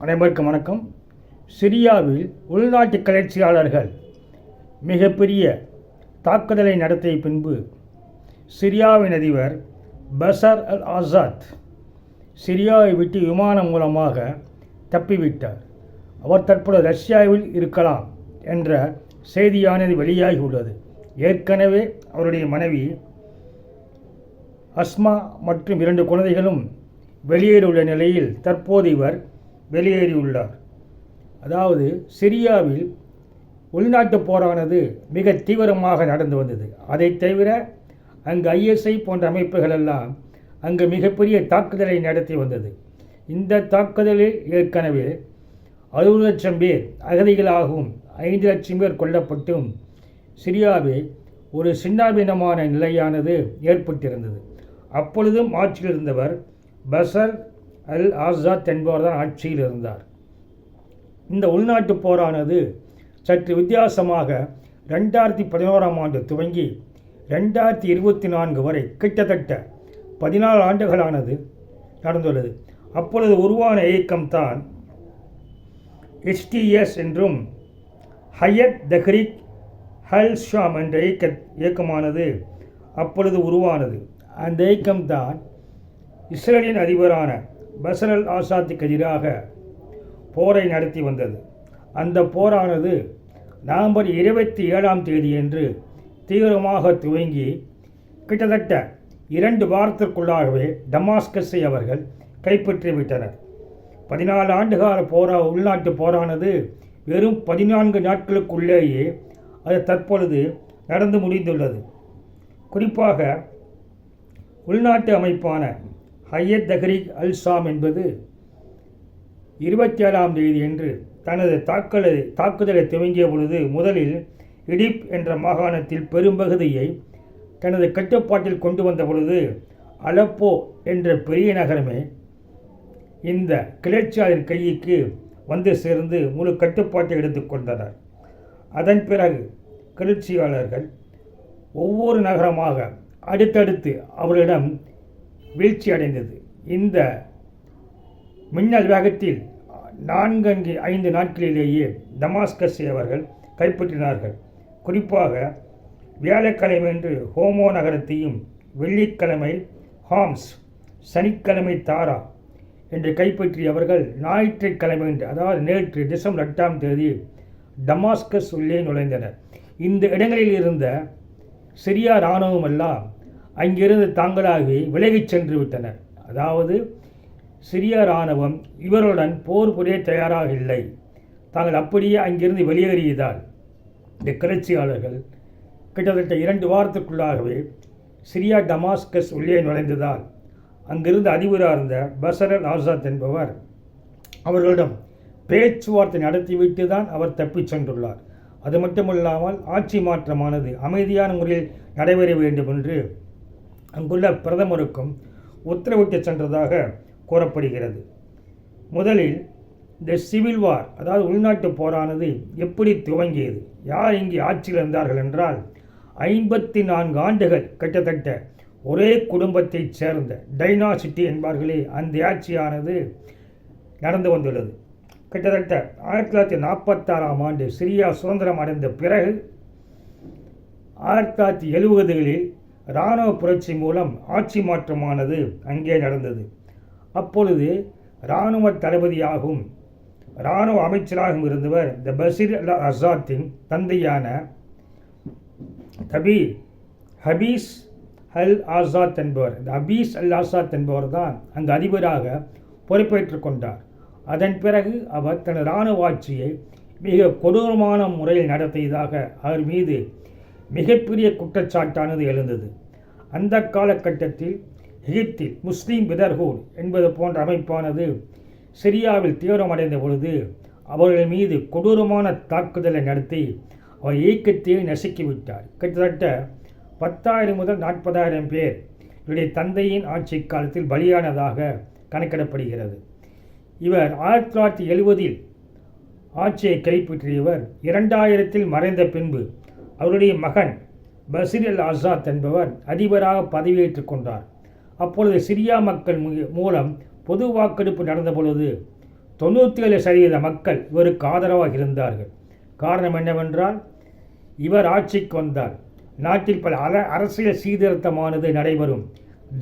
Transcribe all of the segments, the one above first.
அனைவருக்கும் வணக்கம். சிரியாவில் உள்நாட்டு கிளர்ச்சியாளர்கள் மிகப்பெரிய தாக்குதலை நடத்திய பின்பு சிரியாவின் அதிபர் பசர் அல் ஆசாத் சிரியாவை விட்டு விமானம் மூலமாக தப்பிவிட்டார். அவர் தற்பொழுது ரஷ்யாவில் இருக்கலாம் என்ற செய்தியானது வெளியாகி உள்ளது ஏற்கனவே அவருடைய மனைவி அஸ்மா மற்றும் இரண்டு குழந்தைகளும் வெளியேறியுள்ள நிலையில் தற்போது இவர் வெளியேறியுள்ளார். அதாவது சிரியாவில் உள்நாட்டு போரானது மிக தீவிரமாக நடந்து வந்தது. அதைத் தவிர அங்கு ஐஎஸ்ஐ போன்ற அமைப்புகள் எல்லாம் அங்கு மிகப்பெரிய தாக்குதலை நடத்தி வந்தது. இந்த தாக்குதலில் ஏற்கனவே அறுபது லட்சம் பேர் அகதிகளாகவும் ஐந்து லட்சம் பேர் கொல்லப்பட்டும் சிரியாவில் ஒரு சின்னாபின்னமான நிலையானது ஏற்பட்டிருந்தது. அப்பொழுதும் ஆட்சியில் இருந்தவர் பசர் அல் ஆசாத் என்பவர் தான் ஆட்சியில் இருந்தார். இந்த உள்நாட்டு போரானது சற்று வித்தியாசமாக ரெண்டாயிரத்தி பதினோராம் ஆண்டு துவங்கி ரெண்டாயிரத்தி இருபத்தி நான்கு வரை கிட்டத்தட்ட பதினாலு ஆண்டுகளானது நடந்துள்ளது. அப்பொழுது உருவான இயக்கம்தான் எஸ்டிஎஸ் என்றும் ஹையத் தஹ்ரிக் ஹல் ஷாம் என்ற இயக்க இயக்கமானது அப்பொழுது உருவானது. அந்த இயக்கம்தான் இஸ்ரேலின் அதிபரான பசரல் ஆசாத்துக்கு எதிராக போரை நடத்தி வந்தது. அந்த போரானது நவம்பர் இருபத்தி ஏழாம் தேதியன்று தீவிரமாக துவங்கி கிட்டத்தட்ட இரண்டு வாரத்திற்குள்ளாகவே டமாஸ்கஸை அவர்கள் கைப்பற்றிவிட்டனர் பதினாலு ஆண்டுகால போரா உள்நாட்டு போரானது வெறும் பதினான்கு நாட்களுக்குள்ளேயே அது தற்பொழுது நடந்து முடிந்துள்ளது. குறிப்பாக உள்நாட்டு அமைப்பான ஹையத் தஹ்ரீக் அல் ஷாம் என்பது இருபத்தி ஏழாம் தேதி என்று தனது தாக்கலை தாக்குதலை துவங்கிய பொழுது முதலில் இடிப் என்ற மாகாணத்தில் பெரும்பகுதியை தனது கட்டுப்பாட்டில் கொண்டு வந்த பொழுது அலப்போ என்ற பெரிய நகரமே இந்த கிளர்ச்சியாளர் கையிக்கு வந்து சேர்ந்து முழு கட்டுப்பாட்டை எடுத்துக்கொண்டனர் அதன் பிறகு கிளர்ச்சியாளர்கள் ஒவ்வொரு நகரமாக அடுத்தடுத்து அவர்களிடம் வீழ்ச்சி அடைந்தது இந்த மின்னல் வேகத்தில் நான்கு ஐந்து நாட்களிலேயே டமாஸ்கஸ் அவர்கள் கைப்பற்றினார்கள். குறிப்பாக வியாழக்கிழமை என்று ஹோமோ நகரத்தையும் வெள்ளிக்கிழமை ஹாம்ஸ் சனிக்கிழமை தாரா என்று கைப்பற்றியவர்கள் ஞாயிற்றுக்கிழமை என்று அதாவது நேற்று டிசம்பர் எட்டாம் தேதி டமாஸ்கஸ் உள்ளே நுழைந்தனர். இந்த இடங்களில் இருந்த சிரியா இராணுவமெல்லாம் அங்கிருந்து தாங்களாகவே விலகிச் சென்று விட்டனர். அதாவது சிரிய இராணுவம் இவருடன் போர் புரிய தயாராக இல்லை. தாங்கள் அப்படியே அங்கிருந்து வெளியேறியதால் இந்த கிளர்ச்சியாளர்கள் கிட்டத்தட்ட இரண்டு வாரத்துக்குள்ளாகவே சிரியா டமாஸ்கஸ் உள்ளே நுழைந்ததால் அங்கிருந்து அதிபராக இருந்த பசர் ஆசாத் என்பவர் அவர்களிடம் பேச்சுவார்த்தை நடத்திவிட்டு தான் அவர் தப்பிச் சென்றுள்ளார். அது மட்டுமல்லாமல் ஆட்சி மாற்றமானது அமைதியான முறையில் நடைபெற வேண்டும் என்று அங்குள்ள பிரதமருக்கும் உத்தரவிட்டு சென்றதாக கூறப்படுகிறது. முதலில் இந்த சிவில் வார் அதாவது உள்நாட்டு போரானது எப்படி துவங்கியது? யார் இங்கே ஆட்சியில் இருந்தார்கள் என்றால் ஐம்பத்தி நான்கு ஆண்டுகள் கிட்டத்தட்ட ஒரே குடும்பத்தைச் சேர்ந்த டைனாசிட்டி என்பார்களே அந்த ஆட்சியானது நடந்து வந்துள்ளது. கிட்டத்தட்ட ஆயிரத்தி தொள்ளாயிரத்தி நாற்பத்தாறாம் ஆண்டு சிரியா சுதந்திரம் அடைந்த பிறகு ஆயிரத்தி தொள்ளாயிரத்தி எழுபதுகளில் இராணுவ புரட்சி மூலம் ஆட்சி மாற்றமானது அங்கே நடந்தது. அப்பொழுது இராணுவ தளபதியாகவும் இராணுவ அமைச்சராகவும் இருந்தவர் த பஷீர் அல் அசாத்தின் தந்தையான தபி ஹபீஸ் அல் ஆசாத் என்பவர். இந்த ஹபீஸ் அல் ஆசாத் என்பவர் தான் அங்கு அதிபராக பொறுப்பேற்றுக் கொண்டார். அதன் பிறகு அவர் தனது இராணுவ ஆட்சியை மிக கொடூரமான முறையில் நடத்தியதாக அவர் மீது மிகப்பெரிய குற்றச்சாட்டானது எழுந்தது. அந்த காலகட்டத்தில் எகிப்தில் முஸ்லீம் பிதர்ஹூட் என்பது போன்ற அமைப்பானது சிரியாவில் தீவிரமடைந்த பொழுது அவர்கள் மீது கொடூரமான தாக்குதலை நடத்தி அவர் இயக்கத்தையே நசுக்கிவிட்டார். கிட்டத்தட்ட பத்தாயிரம் முதல் நாற்பதாயிரம் பேர் இவருடைய தந்தையின் ஆட்சி காலத்தில் பலியானதாக கணக்கிடப்படுகிறது. இவர் ஆயிரத்தி தொள்ளாயிரத்தி எழுபதில் ஆட்சியை கைப்பற்றியவர் இரண்டாயிரத்தில் மறைந்த பின்பு அவருடைய மகன் பசிர் அல் ஆசாத் என்பவர் அதிபராக பதவியேற்றுக் கொண்டார். அப்பொழுது சிரியா மக்கள் மூலம் பொது வாக்கெடுப்பு நடந்த பொழுது தொண்ணூற்றி ஏழு சதவீத மக்கள் இவருக்கு ஆதரவாக இருந்தார்கள். காரணம் என்னவென்றால் இவர் ஆட்சிக்கு வந்தார். நாட்டில் பல அர அரசியல் சீர்திருத்தமானது நடைபெறும்.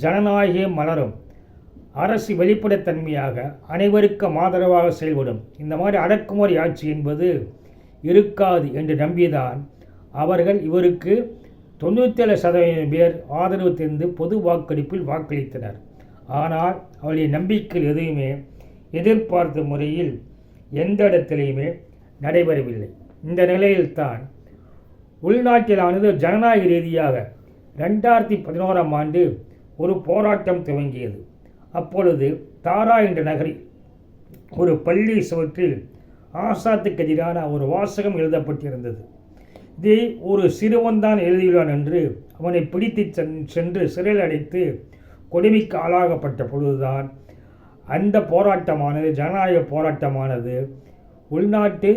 ஜனநாயகம் மலரும். அரசு வெளிப்படைத்தன்மையாக அனைவருக்கும் ஆதரவாக செயல்படும். இந்த மாதிரி அடக்குமுறை ஆட்சி என்பது இருக்காது என்று நம்பிதான் அவர்கள் இவருக்கு தொண்ணூற்றேழு சதவீதம் பேர் ஆதரவு தெரிந்து பொது வாக்கெடுப்பில் வாக்களித்தனர். ஆனால் அவருடைய நம்பிக்கையில் எதுவுமே எதிர்பார்த்த முறையில் எந்த இடத்திலையுமே நடைபெறவில்லை. இந்த நிலையில்தான் உள்நாட்டிலானது ஜனநாயக ரீதியாக ரெண்டாயிரத்தி பதினோராம் ஆண்டு ஒரு போராட்டம் துவங்கியது. அப்பொழுது தாரா என்ற நகரில் ஒரு பள்ளி சுவற்றில் ஆசாத்துக்கு எதிரான ஒரு வாசகம் எழுதப்பட்டிருந்தது. இதை ஒரு சிறுவன்தான் எழுதியுள்ளான் என்று அவனை பிடித்து சென்- சென்று சிறையில் அடைத்து கொடுமைக்கு ஆளாகப்பட்ட பொழுதுதான் அந்த போராட்டமானது ஜனநாயக போராட்டமானது உள்நாட்டு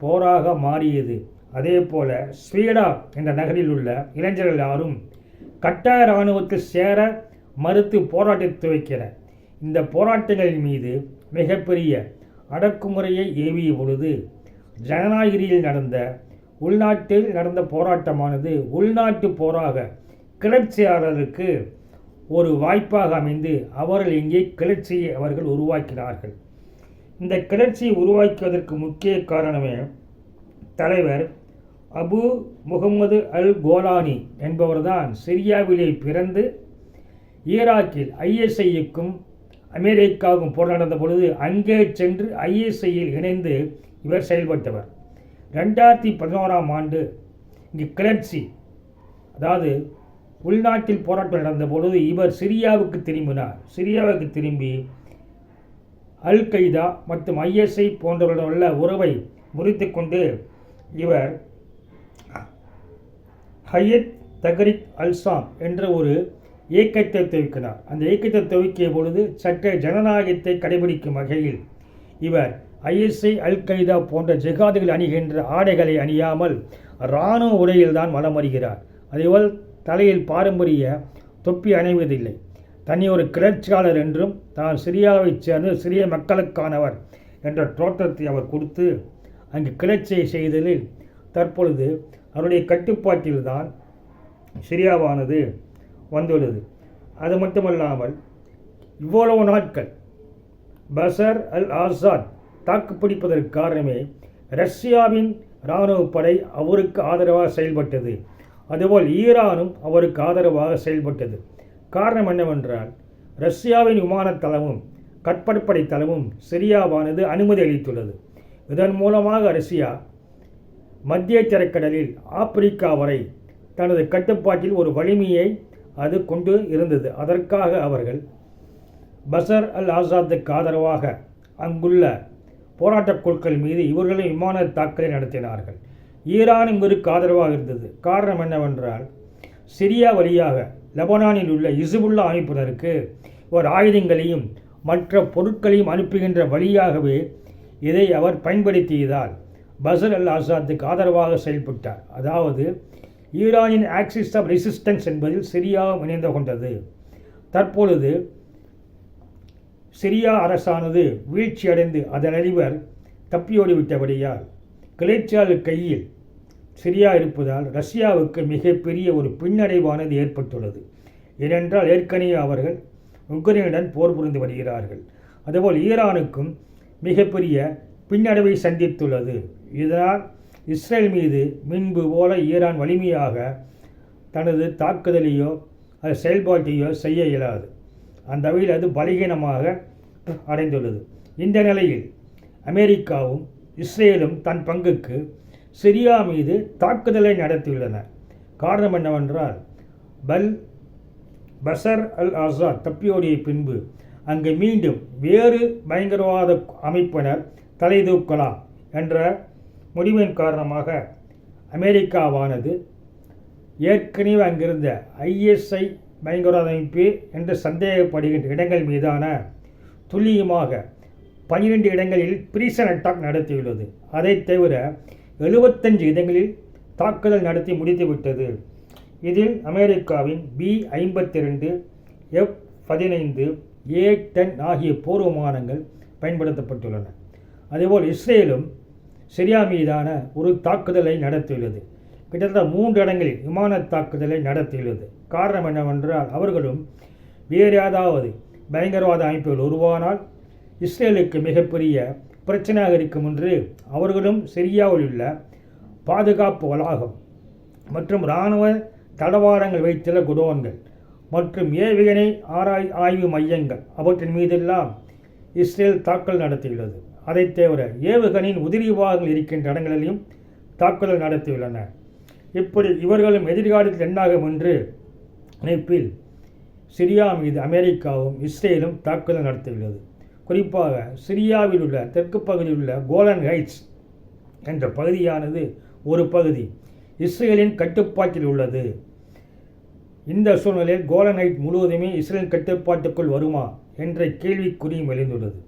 போராக மாறியது. அதே போல ஸ்வீடா என்ற நகரில் உள்ள இளைஞர்கள் யாரும் கட்டாய இராணுவத்தில் சேர மறுத்து போராட்டத்தை துவைக்கிற இந்த போராட்டங்களின் மீது மிகப்பெரிய அடக்குமுறையை ஏவிய பொழுது ஜனநாயகிரியில் நடந்த உள்நாட்டில் நடந்த போராட்டமானது உள்நாட்டு போராக கிளர்ச்சியாளருக்கு ஒரு வாய்ப்பாக அமைந்து அவர்கள் இங்கே கிளர்ச்சியை அவர்கள் உருவாக்கினார்கள். இந்த கிளர்ச்சியை உருவாக்குவதற்கு முக்கிய காரணமே தலைவர் அபு முகமது அல் கோலானி என்பவர்தான் சிரியாவிலே பிறந்து ஈராக்கில் ஐஎஸ்ஐக்கும் அமெரிக்காவுக்கும் போர் நடந்த பொழுது அங்கே சென்று ஐஎஸ்ஐயில் இணைந்து இவர் செயல்பட்டவர். ரெண்டாயிரத்தி பதினோராம் ஆண்டு இங்கு கிளர்ச்சி அதாவது உள்நாட்டில் போராட்டம் நடந்த பொழுது இவர் சிரியாவுக்கு திரும்பினார். சிரியாவுக்கு திரும்பி அல் கைதா மற்றும் ஐஎஸ்ஐ போன்றவர்களுடன் உள்ள உறவை முறித்துக்கொண்டு இவர் ஹையத் தகரிக் அல்சாம் என்ற ஒரு இயக்கத்தை துவக்கினார். அந்த இயக்கத்தை துவக்கிய பொழுது சற்ற ஜனநாயகத்தை கடைபிடிக்கும் வகையில் இவர் ஐஎஸ்ஐ அல் கைதா போன்ற ஜிகாதிகள் அணிகின்ற ஆடைகளை அணியாமல் இராணுவ உடையில்தான் வலம் வருகிறார் அதேபோல் தலையில் பாரம்பரிய தொப்பி அணிவதில்லை. தனி ஒரு கிளர்ச்சியாளர் என்றும் தான் சிரியாவைச் சேர்ந்து சிறிய மக்களுக்கானவர் என்ற தோற்றத்தை அவர் கொடுத்து அங்கு கிளர்ச்சியை செய்ததில் தற்பொழுது அவருடைய கட்டுப்பாட்டில்தான் சிரியாவானது வந்துள்ளது. அது மட்டுமல்லாமல் இவ்வளவு நாட்கள் பசர் அல் ஆசாத் தாக்குப்பிடிப்பதற்கு காரணமே ரஷ்யாவின் இராணுவ படை அவருக்கு ஆதரவாக செயல்பட்டது. அதுபோல் ஈரானும் அவருக்கு ஆதரவாக செயல்பட்டது. காரணம் என்னவென்றால் ரஷ்யாவின் விமான தளமும் கற்பற்படை தளமும் சிரியாவானது அனுமதி அளித்துள்ளது. இதன் மூலமாக ரஷ்யா மத்திய தரைக்கடலில் ஆப்பிரிக்கா வரை தனது கட்டுப்பாட்டில் ஒரு வலிமையை அது கொண்டு இருந்தது. அதற்காக அவர்கள் பசர் அல் ஆசாத்துக்கு ஆதரவாக அங்குள்ள போராட்டக் குழுக்கள் மீது இவர்களும் விமான தாக்குதலை நடத்தினார்கள். ஈரானும் இவருக்கு ஆதரவாக இருந்தது. காரணம் என்னவென்றால் சிரியா வழியாக லெபனானில் உள்ள இசுபுல்லா அமைப்பினருக்கு ஒரு ஆயுதங்களையும் மற்ற பொருட்களையும் அனுப்புகின்ற வழியாகவே இதை அவர் பயன்படுத்தியதால் பசர் அல் ஆசாத்துக்கு ஆதரவாக செயல்பட்டார். அதாவது ஈரானின் ஆக்சிஸ் ஆஃப் ரெசிஸ்டன்ஸ் என்பதில் சிரியாவும் இணைந்து கொண்டது. தற்பொழுது சிரியா அரசானது வீழ்ச்சியடைந்து அதன் அதிபர் தப்பியோடிவிட்டபடியால் கிளர்ச்சியாளர் கையில் சிரியா இருப்பதால் ரஷ்யாவுக்கு மிகப்பெரிய ஒரு பின்னடைவானது ஏற்பட்டுள்ளது. ஏனென்றால் ஏற்கனவே அவர்கள் உக்ரைனுடன் போர் புரிந்து வருகிறார்கள். அதுபோல் ஈரானுக்கும் மிகப்பெரிய பின்னடைவை சந்தித்துள்ளது. இதனால் இஸ்ரேல் மீது முன்பு போல ஈரான் வலிமையாக தனது தாக்குதலையோ அது செயல்பாட்டையோ செய்ய இயலாது. அந்த வகையில் அது பலகீனமாக அடைந்துள்ளது. இந்த நிலையில் அமெரிக்காவும் இஸ்ரேலும் தன் பங்குக்கு சிரியா மீது தாக்குதலை நடத்தியுள்ளன. காரணம் என்னவென்றால் பல் பசர் அல் ஆசாத் தப்பியோடிய பின்பு அங்கு மீண்டும் வேறு பயங்கரவாத அமைப்பினர் தலை தூக்கலாம் என்ற முடிவின் காரணமாக அமெரிக்காவானது ஏற்கனவே அங்கிருந்த ஐஎஸ்ஐ பயங்கரவாத அமைப்பு என்று சந்தேகப்படுகின்ற இடங்கள் மீதான துல்லியமாக பனிரெண்டு இடங்களில் பிரீசன் அட்டாக் நடத்தியுள்ளது. அதைத் தவிர எழுபத்தஞ்சு இடங்களில் தாக்குதல் நடத்தி முடித்துவிட்டது. இதில் அமெரிக்காவின் பி ஐம்பத்தி ரெண்டு எஃப் பதினைந்து ஏ டென் ஆகிய போர் விமானங்கள் பயன்படுத்தப்பட்டுள்ளன. அதேபோல் இஸ்ரேலும் சிரியா மீதான ஒரு தாக்குதலை நடத்தியுள்ளது. கிட்டத்தட்ட மூன்று இடங்களில் விமான தாக்குதலை நடத்தியுள்ளது. காரணம் என்னவென்றால் அவர்களும் வேறு ஏதாவது பயங்கரவாத அமைப்புகள் உருவானால் இஸ்ரேலுக்கு மிகப்பெரிய பிரச்சனையாக இருக்கும் என்று அவர்களும் சிரியாவில் உள்ள பாதுகாப்பு வளாகம் மற்றும் இராணுவ தடவாரங்கள் வைத்துள்ள குடோன்கள் மற்றும் ஏவியனை ஆராய் ஆய்வு மையங்கள் அவற்றின் மீதெல்லாம் இஸ்ரேல் தாக்கல் நடத்தியுள்ளது. அதைத் தவிர ஏவுகணையின் உதிரி பாகங்கள் இருக்கின்ற இடங்களிலும் தாக்குதல் நடத்தியுள்ளன இப்படி இவர்களும் எதிர்காலத்தில் என்னாகும் என்று நினைப்பில் சிரியா மீது அமெரிக்காவும் இஸ்ரேலும் தாக்குதல் நடத்தியுள்ளது. குறிப்பாக சிரியாவில் உள்ள தெற்கு பகுதியில் உள்ள கோலன் ஹைட்ஸ் என்ற பகுதியானது ஒரு பகுதி இஸ்ரேலின் கட்டுப்பாட்டில் உள்ளது. இந்த சூழ்நிலையில் கோலன் ஹைட் முழுவதுமே இஸ்ரேல் கட்டுப்பாட்டுக்குள் வருமா என்ற கேள்விக்குறியும் எழுந்துள்ளது.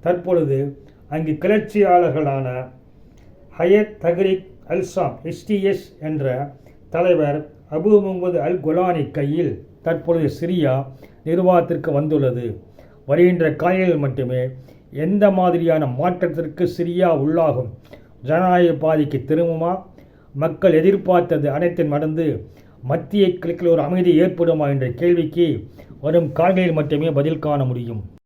தற்பொழுது அங்கு கிளர்ச்சியாளர்களான ஹயத் தஹ்ரிக் அல்சாம் எஸ்டிஎஸ் என்ற தலைவர் அபு முகமது அல் குலானி கையில் தற்பொழுது சிரியா நிர்வாகத்திற்கு வந்துள்ளது. வருகின்ற காலையில் மட்டுமே எந்த மாதிரியான மாற்றத்திற்கு சிரியா உள்ளாகும்? ஜனநாயக பாதிக்கு திரும்புமா? மக்கள் எதிர்பார்த்தது அனைத்தும் நடந்து மத்திய கிழக்கில் ஒரு அமைதி ஏற்படுமா என்ற கேள்விக்கு வரும் காலங்களில் மட்டுமே பதில் காண முடியும்.